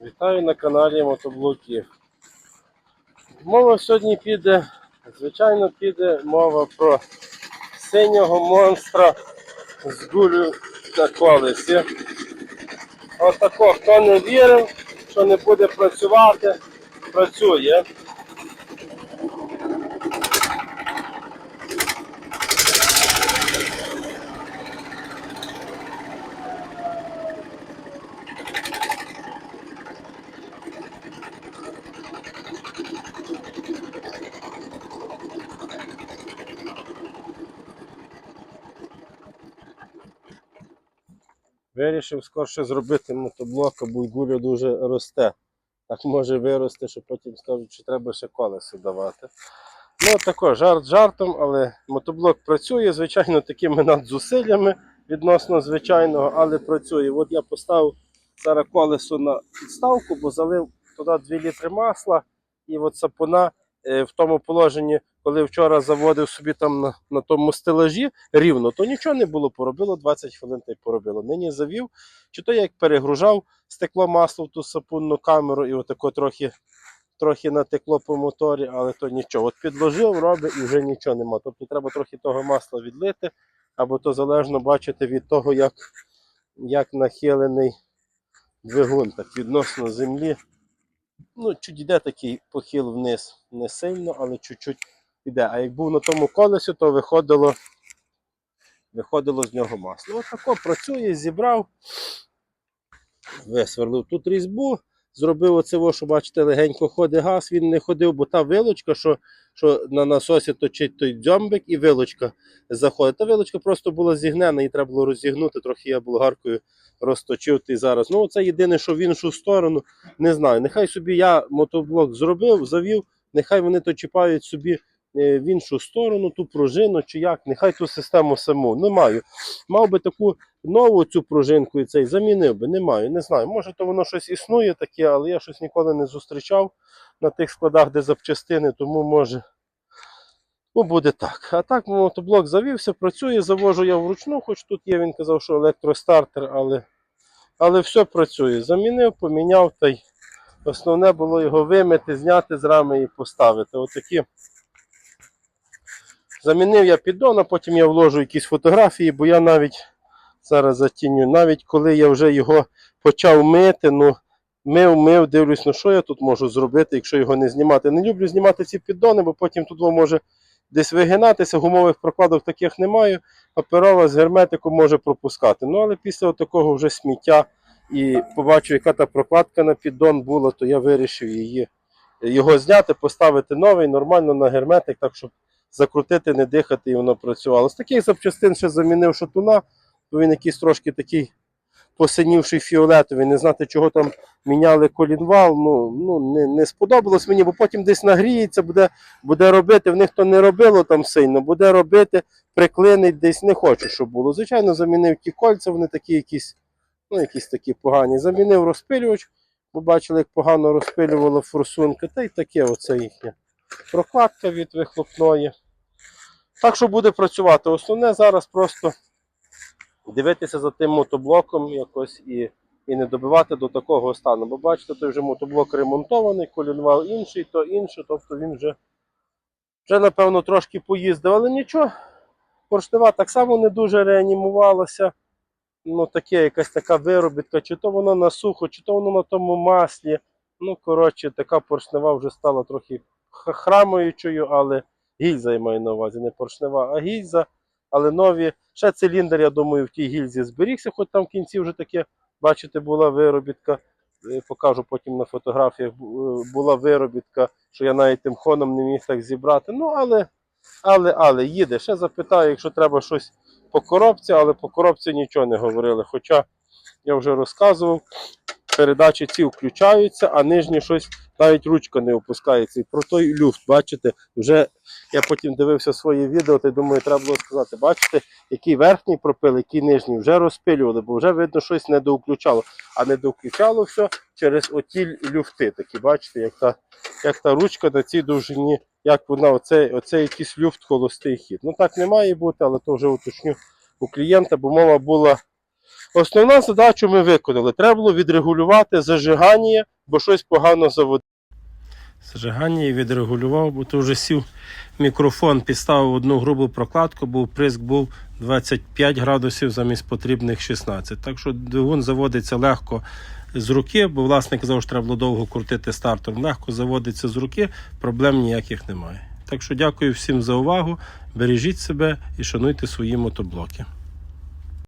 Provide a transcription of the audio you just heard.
Вітаю на каналі Мотоблоків. Мова сьогодні піде, звичайно, піде мова про синього монстра з гулю на колесі. Отако, хто не вірив, що не буде працювати, працює. Вирішив скорше зробити мотоблок, бо гуля дуже росте. Так може вирости, що потім скажуть, що треба ще колесо давати. Ну, тако, жарт жартом, але мотоблок працює, звичайно, такими надзусиллями відносно звичайного, але працює. От я поставив зараз колесо на підставку, бо залив туди 2 літри масла і от сапуна е, в тому положенні, коли вчора заводив собі там на, на тому стелажі рівно, то нічого не було, поробило 20 хвилин та й поробило. Нині завів, чи то я як перегружав, стекло масло в ту сапунну камеру і отако трохи, трохи натекло по моторі, але то нічого. От підложив, робить і вже нічого нема. Тобто треба трохи того масла відлити, або то залежно бачити від того, як, як нахилений двигун, так відносно землі. Ну, чуть йде такий похил вниз, не сильно, але чуть-чуть іде. А як був на тому колесі, то виходило, виходило з нього масло. Отако працює, зібрав, висверлив тут різьбу, зробив оце, що бачите, легенько ходить газ, він не ходив, бо та вилочка, що, що на насосі точить той дзьомбик і вилочка заходить. Та вилочка просто була зігнена, її треба було розігнути, трохи я болгаркою розточив ти зараз. Ну, це єдине, що в іншу сторону, не знаю. Нехай собі я мотоблок зробив, завів, нехай вони то чіпають собі в іншу сторону, ту пружину чи як, нехай ту систему саму. Не маю. Мав би таку нову цю пружинку і цей замінив би, не маю. Не знаю. Може, то воно щось існує таке, але я щось ніколи не зустрічав на тих складах, де запчастини, тому може. Ну, буде так. А так мотоблок завівся, працює, завожу я вручну, хоч тут є, він казав, що електростартер, але, але все працює. Замінив, поміняв та й основне було його вимити, зняти з рами і поставити. Отакі. Замінив я піддон, а потім я вложу якісь фотографії, бо я навіть зараз затінюю, навіть коли я вже його почав мити, ну мив, мив, дивлюсь, ну що я тут можу зробити, якщо його не знімати. Не люблю знімати ці піддони, бо потім тут може десь вигинатися, гумових прокладок таких немає, паперова з герметиком може пропускати. Ну але після такого вже сміття і побачив, яка та прокладка на піддон була, то я вирішив її, його зняти, поставити новий, нормально на герметик, так щоб закрутити, не дихати і воно працювало. З таких запчастин ще замінив шатуна, бо він якийсь трошки такий посинівший фіолетовий, не знати, чого там міняли колінвал. Ну, ну не, не сподобалось мені, бо потім десь нагріється, буде, буде робити. В них то не робило там сильно, буде робити, приклинить десь не хочу, щоб було. Звичайно, замінив ті кольця, вони такі якісь, ну, якісь такі погані. Замінив розпилювач, бо бачили, як погано розпилювала форсунка, та й таке оце їхнє. Прокладка від вихлопної. Так що буде працювати. Основне зараз просто дивитися за тим мотоблоком якось і, і не добивати до такого стану. Бо бачите, той вже мотоблок ремонтований, колінвал інший, то інший, тобто він вже, вже напевно, трошки поїздив, але нічого. Поршнева так само не дуже реанімувалася. Ну, таке якась така виробітка, чи то воно на сухо, чи то воно на тому маслі. Ну, коротше, така поршнева вже стала трохи х- храмаючою, але гільза я маю на увазі, не поршнева, а гільза. Але нові. Ще циліндр, я думаю, в тій гільзі зберігся, хоч там в кінці вже таке, бачите, була виробітка. Е, Покажу потім на фотографіях. е, Була виробітка, що я навіть тим хоном не міг так зібрати. Ну, але, але, але їде. Ще запитаю, якщо треба щось по коробці, але по коробці нічого не говорили. Хоча я вже розказував, передачі ці включаються, а нижні щось навіть ручка не опускається. І про той люфт, бачите, вже я потім дивився своє відео, та думаю, треба було сказати, бачите, який верхній пропил, який нижній, вже розпилювали, бо вже видно, щось не довключало. А не довключало все через оті люфти. Такі, бачите, як та, як та ручка на цій довжині, як вона, оцей, оцей якийсь люфт холостий хід. Ну так не має бути, але то вже уточню у клієнта, бо мова була Основна задачу ми виконали. Треба було відрегулювати зажигання, бо щось погано заводило. Зажигання і відрегулював, бо то вже сів мікрофон, підставив одну грубу прокладку, бо приск був 25 градусів замість потрібних 16. Так що двигун заводиться легко з руки, бо власник що треба було довго крутити стартером. Легко заводиться з руки, проблем ніяких немає. Так що дякую всім за увагу, бережіть себе і шануйте свої мотоблоки.